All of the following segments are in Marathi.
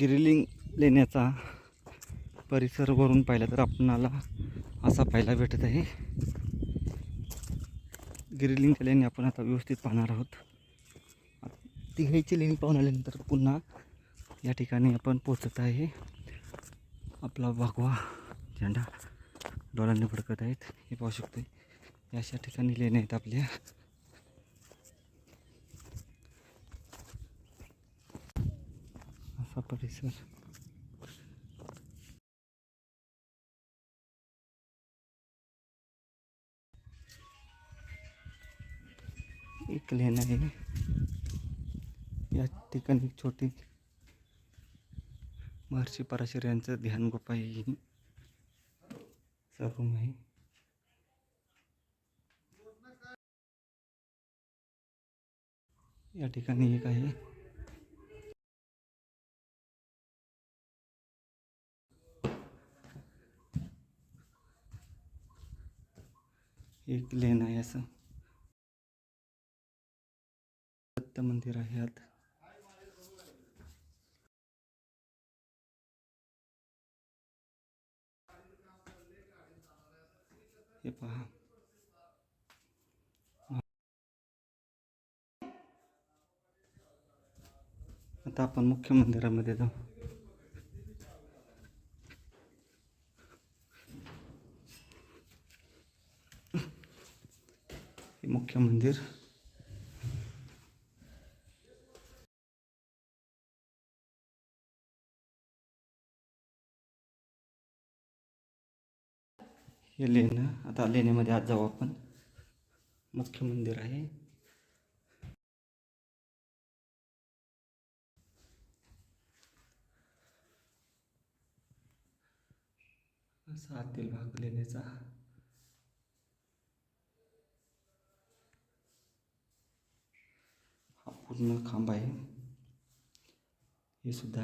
गिरिलिंग लेण्याचा परिसर वरून पाहिला तर आपणाला असा पाहायला भेटत आहे. गिरिलिंग लेणी आपण आता व्यवस्थित पाहणार आहोत. तिघाईची लेणी पाहून आल्यानंतर पुन्हा या ठिकाणी आपण पोचत आहे. आपला वाघवा झेंडा डोळ्यांनी भडकत आहेत. हे पाहू शकतो या अशा ठिकाणी लेण्या आहेत आपल्या. हा परिसर एक लेन आहे या ठिकाणी एक छोटी महर्षी पराशर यांचं ध्यान गुफा ही रूम आहे या ठिकाणी एक आहे. एक लेन आहे असं. दत्त मंदिर आहे आत हे पहा. आता आपण मुख्य मंदिरामध्ये जाऊ. मुख्य मंदिर. हे लेणं आता लेण्यामध्ये आज जाऊ आपण. मुख्य मंदिर आहे. असा आतील भाग लेण्याचा हा पूर्ण खांब आहे. हे सुद्धा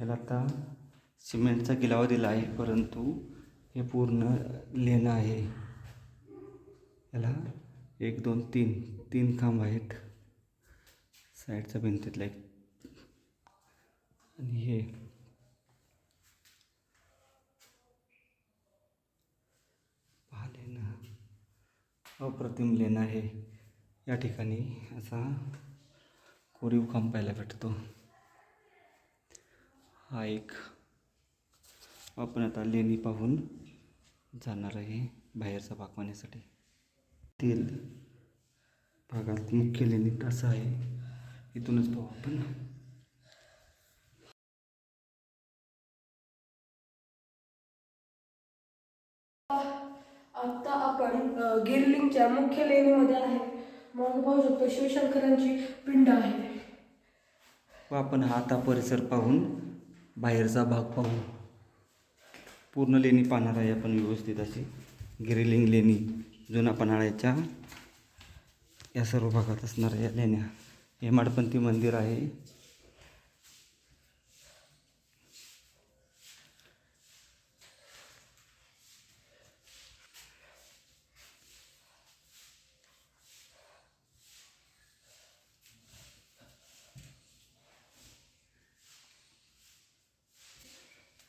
याला आता सिमेंटचा गिलावा दिला आहे परंतु हे पूर्ण लेणं आहे. याला एक दोन तीन तीन खांब आहेत. साईडच्या भिंतीतला एक. आणि हे. पाहिले ना अप्रतिम लेणं आहे. या ठिकाणी असा कोरीव खांब पाहायला भेटतो. हा एक आपण आता लेणी पाहून जाणार आहे बाहेरचा भाग पाहण्यासाठी. तेल भागात मुख्य लेणीत असं आहे. इथूनच पाहू आपण. आता आपण गिरलिंगच्या मुख्य लेणीमध्ये आहे. मग पाहू शकतो शिवशंकरांची पिंड आहे. व आपण हा आता परिसर पाहून बाहेरचा भाग पाहू पूर्ण लेणी पाहणार आहे आपण व्यवस्थित अशी. गिरिलिंग लेणी जुना पन्हाळ्याच्या या सर्व भागात असणाऱ्या या लेण्या. हेमाडपंथी मंदिर आहे.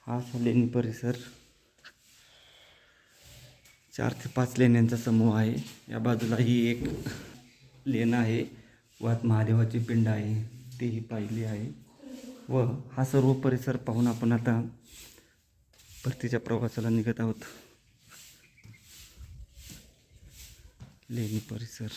हा लेणी परिसर. चार ते पाच लेण्यांचा समूह आहे. या बाजूला ही एक लेण आहे. वात महादेवाची पिंड आहे. तेही पाहिली आहे. व हा सर्व परिसर पाहून आपण आता परतीच्या प्रवासाला निघत आहोत. लेणी परिसर.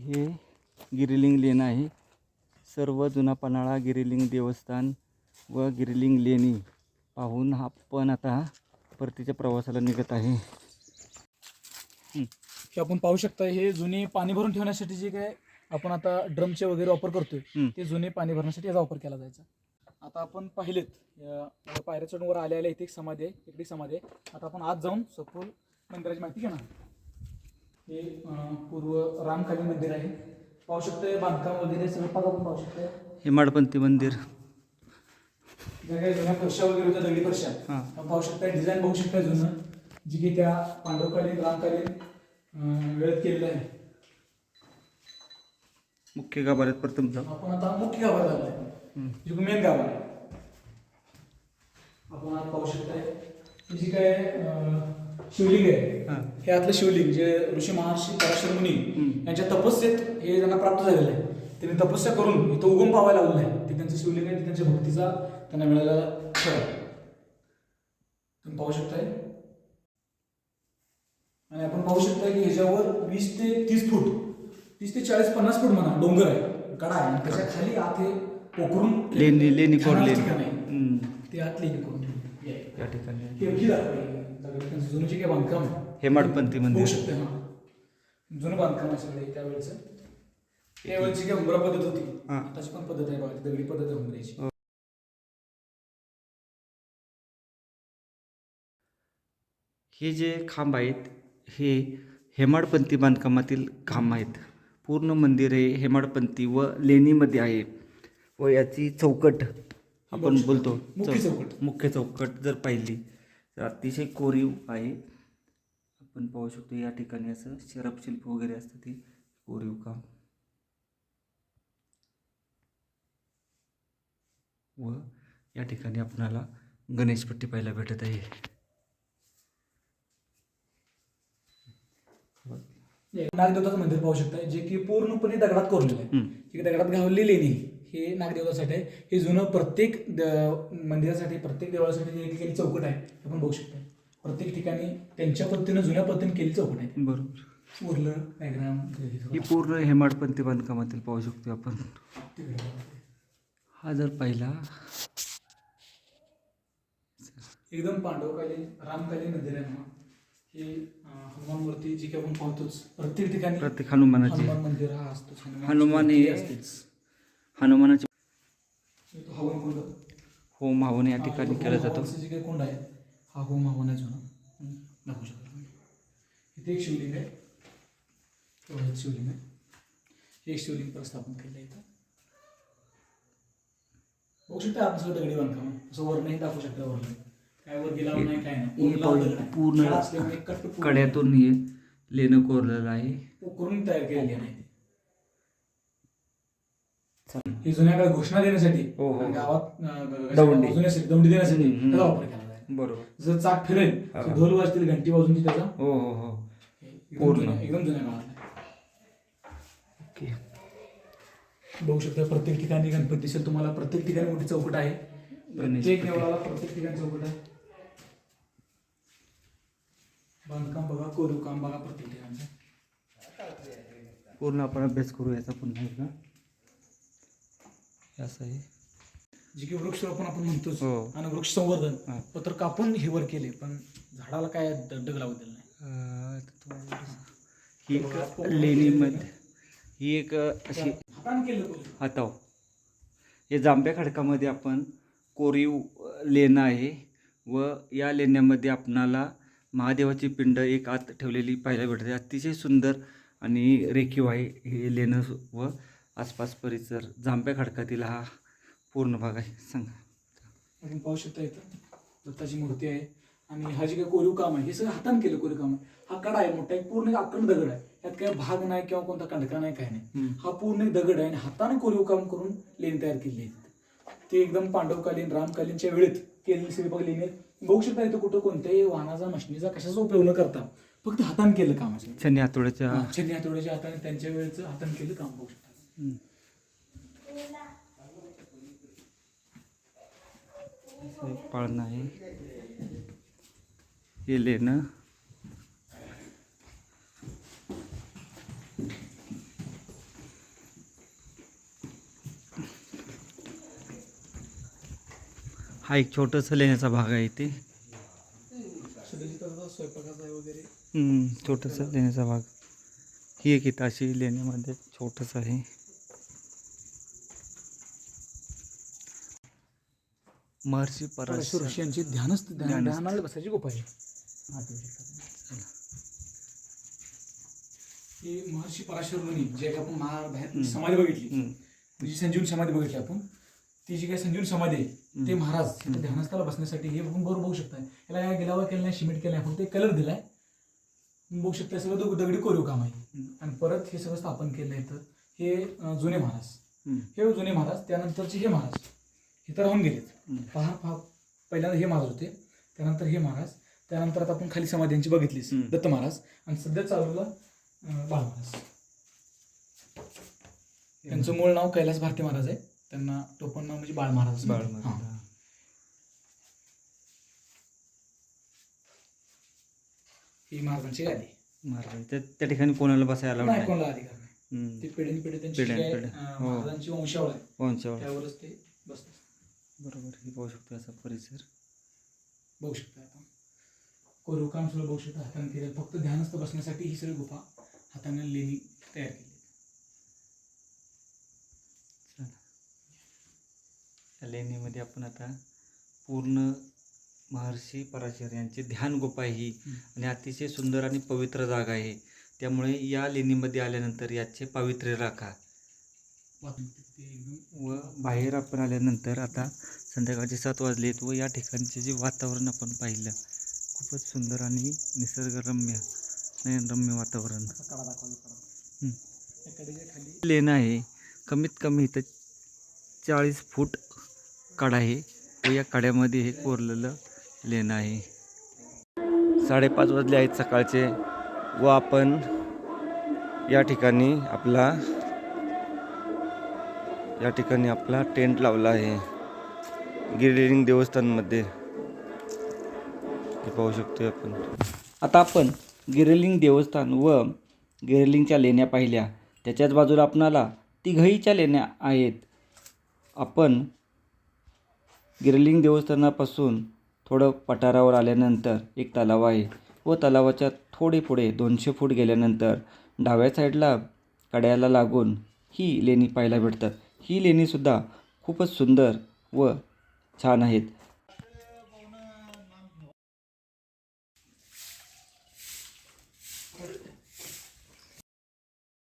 हे गिरिलिंग लेण आहे. सर्व जुना पन्हाळा गिरिलिंग देवस्थान व गिरलिंग लेणी पाहून आपण आता परतीच्या प्रवासाला निघत आहे. हे आपण पाहू शकता हे जुने पाणी भरून ठेवण्यासाठी जे काय आपण आता ड्रमचे वगैरे वापर करतोय. ते जुने पाणी भरण्यासाठी याचा वापर केला जायचा. आता आपण पाहिलेत पायऱ्या चढून वर आल्या आल्या इथे एक समाधी आहे इकडे समाधी आहे. आता आपण आज जाऊन सखोल मंदिराची माहिती घेणार हे पूर्व रामकालीन मंदिर आहे. पाहू शकतोय बांधकाम वगैरे सगळं पाहू पाहू शकतोय हेमाडपंथी मंदिर. ज्या काही जुन्या फरशा वगैरे होत्या दगडी फरशा हां. आपण पाहू शकता डिझाईन बघू शकता जुनं. जी की त्या पांडवकालीन रामकालीन वेळेत केलेलं आहे. मुख्य गाभाऱ्यात प्रथम जाऊ आपण आता मुख्य गाभार झालो आहे. जे मेन गाभार. आहे आपण आज पाहू शकताय. जे काय शिवलिंग आहे. हां. आतलं शिवलिंग जे ऋषी महर्षी पराशर मुनी. यांच्या तपस्येत हे त्यांना प्राप्त झालेलं आहे. त्यांनी तपस्या करून इथं उगम पावायला लावलेलं आहे. ते त्यांचं शिवलिंग आहे ते त्यांच्या भक्तीचा त्यांना मिळालेला आहे. तुम्ही पाहू शकताय. आणि आपण पाहू शकता की ह्याच्यावर वीस ते तीस फूट तीस ते चाळीस पन्नास फूट म्हणा डोंगर आहे कडा आहे. आणि त्याच्याखाली आत हे पोखरून लेणी लेणी कोण लेणी. ठिकाण आहे. हम्म. ते आत लेणी. करून. या ठिकाणी. त्यांचं जुनं जे काही बांधकाम आहे हेमाडपंथी होऊ मंदिर. शकते हा. जुनं बांधकाम आहे सगळे त्यावेळेचं. त्यावेळेची काय हुमरा पद्धत होती. हा. आताची पण पद्धत आहे बघा ती दगडी पद्धत आहे हो. हे जे खांब आहेत हे हेमाडपंथी बांधकामातील खांब आहेत. पूर्ण मंदिर हे हेमाडपंथी व लेणीमध्ये आहे व याची चौकट आपण बोलतो. मुख्य चौ- चौकट. मुख्य चौकट जर पाहिली तर अतिशय कोरीव आहे. आपण पाहू शकतो या ठिकाणी असं शरपशिल्प वगैरे असतं ते. कोरीव काम. व या ठिकाणी आपणाला गणेशपट्टी पाहायला भेटत आहे. नागदेवताचं मंदिर पाहू शकता जे की पूर्णपणे दगडात कोरलेलं आहे. दगडात घावलेली लेणी हे नागदेवतासाठी आहे. हे जुनं प्रत्येक द- मंदिरासाठी प्रत्येक देवळासाठी जे ठिकाणी चौकट आहे ते आपण बघू शकता. प्रत्येक ठिकाणी त्यांच्या पद्धतीनं जुन्या पद्धतीने केली चौकट आहे. बरोबर. उरलं डायग्राम ही पूर्ण हेमाडपंथी बांधकामातील पाहू शकतो आपण. हा जर पाहिला. एकदम पांडवकालीन रामकालीन मंदिर आहे ना हे हनुमान मूर्ती जी काही आपण पाहतोच प्रत्येक ठिकाणी प्रत्येक हनुमानाची. हनुमान मंदिर हा असतोच. हनुमान हे असतेच. हनुमानाचे होम हवन या ठिकाणी केला जातो. जे काही कुंड आहे हा होम हवन आहे जुना हं, दाखवू शकता. इथे एक शिवलिंग आहे. शिवलिंग आहे. एक शिवलिंग प्रस्थापन केलं आहे इथं. बघू शकता आपण सगळं दगडी बांधकाम. असं वरनही दाखवू शकता वरनं काय वर गेला नाही काय नाही. पूर्ण कड्यातून हे लेणं कोरलेलं आहे. करून तयार केलेली नाही. ही जुन्या काळात घोषणा देण्यासाठी हो, हो. गावात दौंडी. देण्यासाठी हम्म, हम्म. त्याचा वापर केला बरोबर जर चाक फिरेल हा. ढोल वाजतील घंटी वाजून ती त्याचा हो हो हो एकदम पूर्ण. जुन्या- एकदम जुन्या काळात. ओके बघू शकता प्रत्येक ठिकाणी गणपती दिसेल तुम्हाला प्रत्येक ठिकाणी मोठी चौकट आहे प्रत्येक देवळाला प्रत्येक ठिकाणी चौकट आहे बांधकाम बघा कोरीव काम बघा प्रत्येक ठिकाणचं पूर्ण आपण अभ्यास करू याचा पुन्हा एकदा असं आहे जे की वृक्षारोपण आपण म्हणतोच हो. आणि वृक्ष संवर्धन हा. पत्र कापून हिवर केले पण झाडाला काय दगड लावू दिलं नाही अं, ही एक लेणीमध्ये ही एक अशी हाताने केलं कोरीव. हाताव हे जांभ्या खडकामध्ये आपण कोरीव अ, लेणं आहे व या लेण्यामध्ये आपणाला महादेवाची पिंड एक आत ठेवलेली पाहायला भेटते अतिशय सुंदर आणि रेखीव आहे हे लेणं सु- व आसपास परिसर जांभ्या खडकातील हा पूर्ण भाग आहे. सांगा. आपण पाहू शकता इथं दत्ताची मूर्ती आहे आणि हा जे काही कोरीव काम आहे हे सगळं हाताने केलं कोरीव काम आहे. हा कडा आहे मोठा एक पूर्ण अखंड दगड आहे. यात काही भाग नाही किंवा कोणता कंडका नाही काय नाही. हा पूर्ण एक दगड आहे आणि हाताने कोरीव काम करून लेणी तयार केली आहे ते एकदम पांडवकालीन रामकालीनच्या वेळेत केलेली सगळी बघ लेणी. बघू शकता इथं कुठं कोणत्याही वाहनाचा मशनीचा कशाचा उपयोग न करता फक्त हाताने केलं काम आहे. शनी हातोड्याच्या छन्नी हातोड्याच्या हाताने त्यांच्या वेळेचं हाताने केलं काम बघू शकता. पाळणं आहे. हे लेणं. हा एक छोटंसं लेण्याचा भाग आहे इथे. छोटस छोटंसं लेण्याचा भाग. ही एक इथं अशी लेण्यामध्ये छोटस आहे. महर्षी परशुर ऋषीयांची ध्यानस्थ ध्यान. ध्यानाला बसायची गुफा आहे. हा, ते. ही महर्षी पराशर मुनी जे काही आपण महा बाहेर समाधी बघितली. हम्म, जी संजीवन समाधी बघितली आपण ती जी काही संजीवन समाधी आहे ते. महाराज ध्यानस्थाला बसण्यासाठी हे आपण बरोबर बघू शकताय. याला काय गिलावा केलं नाही सिमेंट केलं नाही फक्त एक कलर दिलाय. बघू शकता सगळं दग- दगडी कोरीव काम आहे. आणि परत हे सगळं स्थापन केलं आहे तर हे जुने महाराज. हे जुने महाराज त्यानंतरचे हे महाराज. हे तर राहून गेलेत. पहा पहा पहिल्यांदा हे महाराज होते त्यानंतर हे महाराज त्यानंतर आता आपण खाली समाध्यांची बघितलीच हम्म. दत्त महाराज आणि सध्या चालूला बाळ महाराज. त्यांचं मूळ नाव कैलास भारती महाराज आहे. त्यांना टोपण नाव म्हणजे बाळ महाराज. बाळ हां. महाराज. ही महाराजांची गादी महाराज त्या ठिकाणी कोणाला बसायला नाही कोणाला अधिकार नाही. ते पिढीन पिढी त्यांची हो. महाराजांची वंशावळ आहे वंशावळ. त्यावरच ते बसतात. बरोबर हे पाहू शकतो असा परिसर. बघू शकता आपण कोरीव काम सुद्धा बघू शकता हाताने केलं फक्त ध्यानस्थ बसण्यासाठी ही सगळी गुफा हाताने लेणी तयार केली. या लेणीमध्ये आपण आता पूर्ण महर्षी पराशर यांची ध्यान गुफा ही. आणि अतिशय सुंदर आणि पवित्र जागा आहे. त्यामुळे या लेणीमध्ये आल्यानंतर याचे पावित्र्य राखा. व बाहेर आपण आल्यानंतर आता संध्याकाळचे सात वाजलेत व या ठिकाणचे जे वातावरण आपण पाहिलं खूपच सुंदर आणि निसर्गरम्य नयनरम्य वातावरण. लेन आहे. कमीत कमी इथं चाळीस फूट काड आहे व या काड्यामध्ये हे कोरलेलं लेन आहे. साडेपाच वाजले आहेत सकाळचे व आपण या ठिकाणी आपला या ठिकाणी आपला टेंट लावला आहे. गिरिलिंग देवस्थानमध्ये. हे पाहू शकतो आपण. आता आपण गिरिलिंग देवस्थान व गिरिलिंगच्या लेण्या पाहिल्या. त्याच्याच बाजूला आपणाला तिघहीच्या लेण्या आहेत. आपण गिरलिंग देवस्थानापासून थोडं पठारावर आल्यानंतर एक तलाव आहे व तलावाच्या थोडे पुढे दोनशे फूट गेल्यानंतर डाव्या साईडला कड्याला लागून ही लेणी पाहायला भेटतात. ही लेणीसुद्धा खूपच सुंदर व छान आहेत.